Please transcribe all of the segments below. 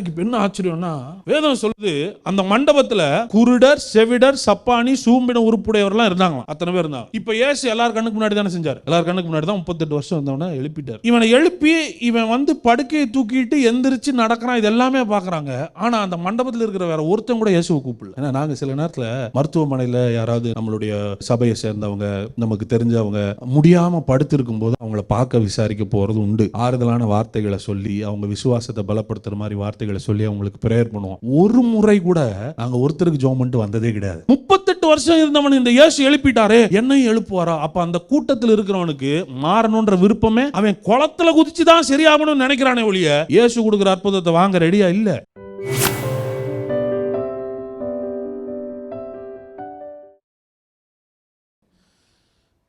எனக்கு என்ன ஆச்சரியம்னா வேதம் சொல்லுது அந்த மண்டபத்துல குருடர் செவிடர் சப்பானி சூம்பின உறுப்புடையவர்லாம் இருந்தாங்களாம். அத்தனை பேர் இருந்தாங்க. இப்ப இயேசு எல்லார் கண்ணுக்கு முன்னாடி தானே செஞ்சார். எல்லார் கண்ணுக்கு முன்னாடி தான் முப்பத்தெட்டு வருஷம் இருந்தவன எழுப்பிட்டார். இவனை எழுப்பி இவன் வந்து படுக்கையை தூக்கிட்டு எந்திரிச்சு நடக்கிறான் இது எல்லாமே பாக்குறாங்க. ஆனா அந்த மண்டபத்தில் இருக்கிற வேற ஒருத்தன் கூட இயேசுவை கூப்பிடல. ஏன்னா நாங்க சில நேரத்துல மருத்துவமனையில யாராவது நம்மளுடைய சபையை சேர்ந்தவங்க நமக்கு தெரிஞ்சவங்க முடியாம படுத்திருக்கும் போது அவங்கள பார்க்க விசாரிக்க போறது உண்டு. ஆறுதலான வார்த்தைகளை சொல்லி அவங்க விசுவாசத்தை பலப்படுத்துற மாதிரி வார்த்தைகளை சொல்லி அவங்களுக்கு பிரேயர் பண்ணுவோம். ஒரு முறை கூட நாங்க ஒருத்தருக்கு ஜோம் பண்ணிட்டு வந்ததே கிடையாது. முப்பத்தெட்டு வருஷம் இருந்தவன் இந்த இயேசு எழுப்பிட்டாரே என்னையும் எழுப்புவாரா? அப்ப அந்த கூட்டத்தில் இருக்கிறவனுக்கு மாறணும்ன்ற விருப்பமே அவன் குளத்துல குதிச்சு தான் சரியாகணும்னு நினைக்கிறானே ஒழிய இயேசு கொடுக்குற அற்புதத்தை வாங்க ரெடியா இல்ல.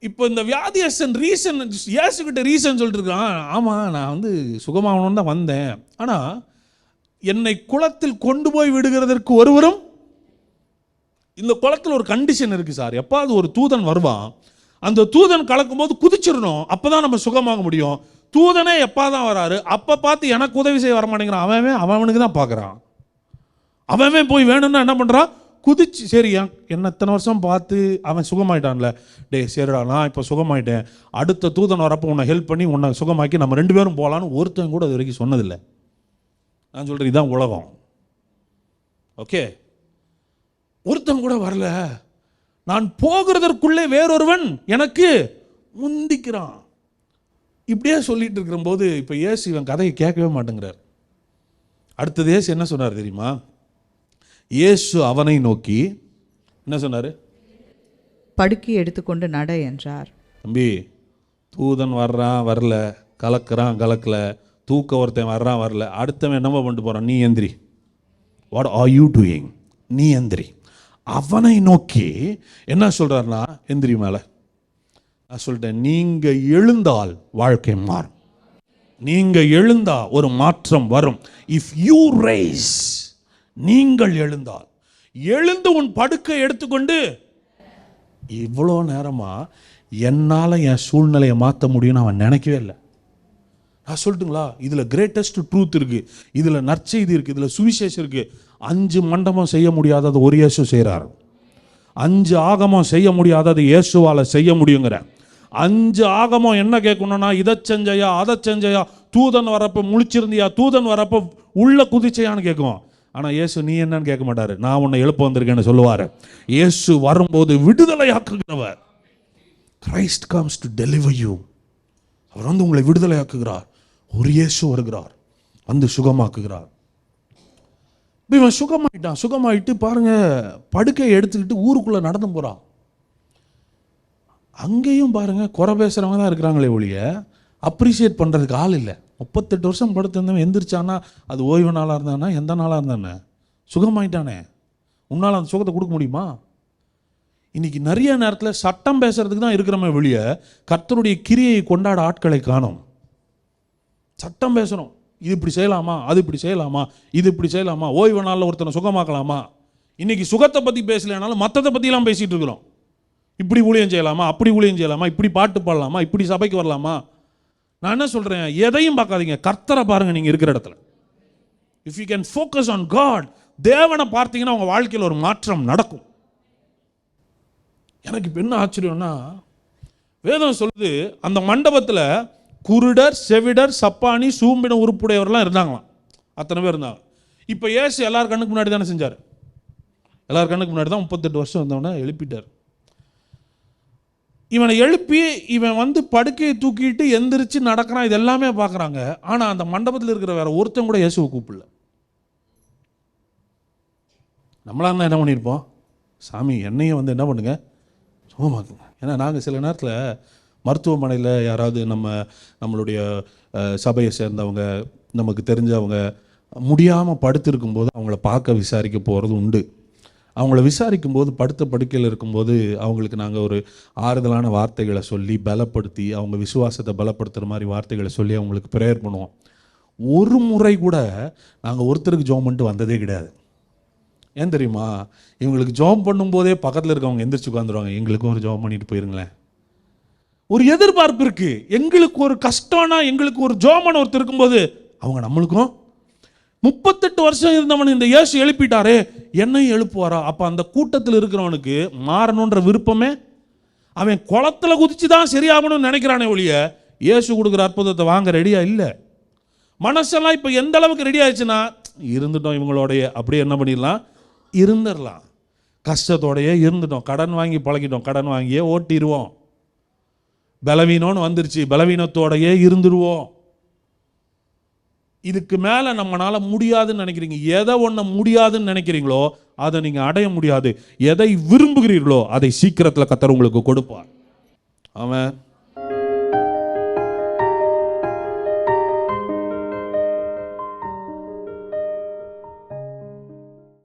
இப்போ இந்த வியாதியஸ்தன் ரீசன் இயேசுகிட்ட ரீசன் சொல்லிட்டு இருக்கான். ஆமாம் நான் வந்து சுகமாகணும்னு தான் வந்தேன். ஆனால் என்னை குளத்தில் கொண்டு போய் விடுகிறதற்கு ஒருவரும் இந்த குளத்தில் ஒரு கண்டிஷன் இருக்குது சார். எப்பாவது ஒரு தூதன் வருவான். அந்த தூதன் கலக்கும்போது குதிச்சிடணும். அப்போ தான் நம்ம சுகமாக முடியும். தூதனே எப்போ தான் வராரு? அப்போ பார்த்து எனக்கு உதவி செய்ய வர மாட்டேங்கிறான் அவன் அவனுக்கு தான் பார்க்குறான். அவன் போய் வேணும்னா என்ன பண்ணுறான் குதிச்சு சரி என்ன இத்தனை வருஷம் பார்த்து அவன் சுகமாயிட்டான்ல. டேய் சரிடா நான் இப்போ சுகமாயிட்டேன். அடுத்த தூதன் வரப்போ உன்னை ஹெல்ப் பண்ணி உன்னை சுகமாக்கி நம்ம ரெண்டு பேரும் போகலான்னு ஒருத்தன் கூட இது வரைக்கும் சொன்னதில்லை. நான் சொல்கிறேன் இதான் உலகம். ஓகே ஒருத்தன் கூட வரல. நான் போகிறதற்குள்ளே வேறொருவன் எனக்கு முந்திக்கிறான். இப்படியே சொல்லிட்டு இருக்கிறபோது இப்போ இயேசு இவன் கதையை கேட்கவே மாட்டேங்கிறார். அடுத்தது இயேசு என்ன சொன்னார் தெரியுமா? இயேசு அவனை நோக்கி என்ன சொன்னார்? படுக்கை எடுத்துக்கொண்டு நட என்றார். தம்பி தூதன் வர்றான் வரல கலக்குறான் கலக்கல. தூக்க ஒருத்தன் வர்றான் வரல. அடுத்தவன் என்னமோ பண்ணிட்டு போகிறான் நீ எந்திரி. வாட் ஆர் யூ டூயிங் நீ எந்திரி. அவனை நோக்கி என்ன சொல்கிறாருன்னா எந்திரி மேலே. நான் சொல்லிட்டேன் நீங்கள் எழுந்தால் வாழ்க்கை மாறும். நீங்கள் எழுந்தா ஒரு மாற்றம் வரும். இஃப் யூ ரைஸ் நீங்கள் எழுந்தால். எழுந்து உன் படுக்கை எடுத்துக்கொண்டு இவ்வளோ நேரமாக என்னால் என் சூழ்நிலையை மாற்ற முடியும்னு அவன் நினைக்கவே இல்லை. நான் சொல்லட்டுங்களா இதில் கிரேட்டஸ்ட் ட்ரூத் இருக்குது இதில் நற்செய்தி இருக்குது இதில் சுவிசேஷம் இருக்குது அஞ்சு மண்டபம் செய்ய முடியாதது ஒரு இயேசு செய்கிறார் அஞ்சு ஆகமம் செய்ய முடியாதது இயேசுவால் செய்ய முடியுங்கிற. அஞ்சு ஆகமம் என்ன கேட்கணும்னா இதை செஞ்சையா அதை செஞ்சையா? தூதன் வரப்போ முழிச்சிருந்தியா? தூதன் வரப்போ உள்ள குதிச்சையான்னு கேட்கும் ஆனால் இயேசு நீ என்னன்னு கேட்க மாட்டார். நான் உன்னை எழுப்ப வந்திருக்கேன்னு சொல்லுவார். இயேசு வரும்போது விடுதலையாக்குகிறவர். Christ comes to deliver you அவர் வந்து உங்களை விடுதலை ஆக்குகிறார் ஒரு இயேசு வருகிறார். வந்து சுகமாக்குகிறார். இப்ப இவன் சுகமாயிட்டான். சுகமாயிட்டு பாருங்க படுக்கையை எடுத்துக்கிட்டு ஊருக்குள்ளே நடந்து போகிறான் அங்கேயும் பாருங்க குறை பேசுகிறவங்க தான் இருக்கிறாங்களே ஒழிய அப்ரிஷியேட் பண்ணுறதுக்கு ஆள் இல்லை. முப்பத்தெட்டு வருஷம் படுத்திருந்தவன் எந்திரிச்சானா அது ஓய்வு நாளாக இருந்தானா எந்த நாளாக இருந்தானே? சுகமாயிட்டானே. உன்னால் அந்த சுகத்தை கொடுக்க முடியுமா? இன்றைக்கி நிறைய நேரத்தில் சட்டம் பேசுகிறதுக்கு தான் இருக்கிறோமே வெளியே கர்த்தருடைய கிரியை கொண்டாட ஆட்களை காணோம். சட்டம் பேசணும். இது இப்படி செய்யலாமா? அது இப்படி செய்யலாமா? இது இப்படி செய்யலாமா? ஓய்வு நாளில் ஒருத்தனை சுகமாக்கலாமா? இன்னைக்கு சுகத்தை பற்றி பேசலைனாலும் மற்றதை பற்றிலாம் பேசிகிட்டு இருக்கிறோம். இப்படி ஊழியம் செய்யலாமா? அப்படி ஊழியம் செய்யலாமா? இப்படி பாட்டு பாடலாமா? இப்படி சபைக்கு வரலாமா? நான் என்ன சொல்கிறேன் எதையும் பார்க்காதீங்க. கர்த்தரை பாருங்கள் நீங்கள் இருக்கிற இடத்துல. If you can focus on God தேவனை பார்த்தீங்கன்னா உங்கள் வாழ்க்கையில் ஒரு மாற்றம் நடக்கும். எனக்கு இப்போ என்ன ஆச்சரியம்னா வேதம் சொல்லுது அந்த மண்டபத்தில் குருடர் செவிடர் சப்பானி சூம்பின உறுப்புடையவர்லாம் இருந்தாங்களாம். அத்தனை பேர் இருந்தாங்க. இப்போ ஏசு எல்லார் கண்ணுக்கு முன்னாடி தானே செஞ்சார்? எல்லார் கண்ணுக்கு முன்னாடி தான் முப்பத்தெட்டு வருஷம் வந்தவனை எழுப்பிட்டார். இவனை எழுப்பி இவன் வந்து படுக்கையை தூக்கிட்டு எந்திரிச்சு நடக்கிறான் இது எல்லாமே பார்க்குறாங்க. ஆனால் அந்த மண்டபத்தில் இருக்கிற வேற ஒருத்தன் கூட இயேசுவை கூப்பிடல. நம்மளா இருந்தால் என்ன பண்ணியிருப்போம் சாமி என்னையும் வந்து என்ன பண்ணுங்க? சும்மா ஏன்னா நாங்கள் சில நேரத்தில் மருத்துவமனையில் யாராவது நம்ம நம்மளுடைய சபையை சேர்ந்தவங்க நமக்கு தெரிஞ்சவங்க முடியாமல் படுத்திருக்கும் போது அவங்கள பார்க்க விசாரிக்க போகிறது உண்டு. அவங்கள விசாரிக்கும் போது படுத்த படுக்கையில் இருக்கும்போது அவங்களுக்கு நாங்கள் ஒரு ஆறுதலான வார்த்தைகளை சொல்லி பலப்படுத்தி அவங்க விசுவாசத்தை பலப்படுத்துகிற மாதிரி வார்த்தைகளை சொல்லி அவங்களுக்கு ப்ரேயர் பண்ணுவோம். ஒரு முறை கூட நாங்கள் ஒருத்தருக்கு ஜோம் பண்ணிட்டு வந்ததே கிடையாது. ஏன் தெரியுமா? இவங்களுக்கு ஜோம் பண்ணும்போதே பக்கத்தில் இருக்கவங்க எந்திரிச்சு உட்காந்துருவாங்க எங்களுக்கும் ஒரு ஜோம் பண்ணிட்டு போயிருங்களேன். ஒரு எதிர்பார்ப்பு இருக்கு. எங்களுக்கு ஒரு கஷ்டம்னா எங்களுக்கு ஒரு ஜோமன் ஒருத்தர் இருக்கும்போது அவங்க நம்மளுக்கும். முப்பத்தெட்டு வருஷம் இருந்தவன் இந்த இயேசு எழுப்பிட்டாரே என்னையும் எழுப்புவாரா? அப்போ அந்த கூட்டத்தில் இருக்கிறவனுக்கு மாறணுன்ற விருப்பமே அவன் குளத்துல குதிச்சு தான் சரியாகணும்னு நினைக்கிறானே ஒழிய இயேசு கொடுக்குற அற்புதத்தை வாங்க ரெடியாக இல்லை. மனசெல்லாம் இப்போ எந்த அளவுக்கு ரெடி ஆயிடுச்சுன்னா இருந்துட்டோம் இவங்களோடைய அப்படியே என்ன பண்ணிடலாம்? இருந்துடலாம். கஷ்டத்தோடையே இருந்துட்டோம். கடன் வாங்கி பழகிட்டோம். கடன் வாங்கியே ஓட்டிடுவோம். பலவீனம்னு வந்துருச்சு. பலவீனத்தோடையே இருந்துருவோம். இதுக்கு மேலே நம்மளால் முடியாதுன்னு நினைக்கிறீங்க. எதை ஒன்று முடியாதுன்னு நினைக்கிறீங்களோ அதை நீங்கள் அடைய முடியாது. எதை விரும்புகிறீர்களோ அதை சீக்கிரத்தில் கத்தர் உங்களுக்கு கொடுப்பார். அவன்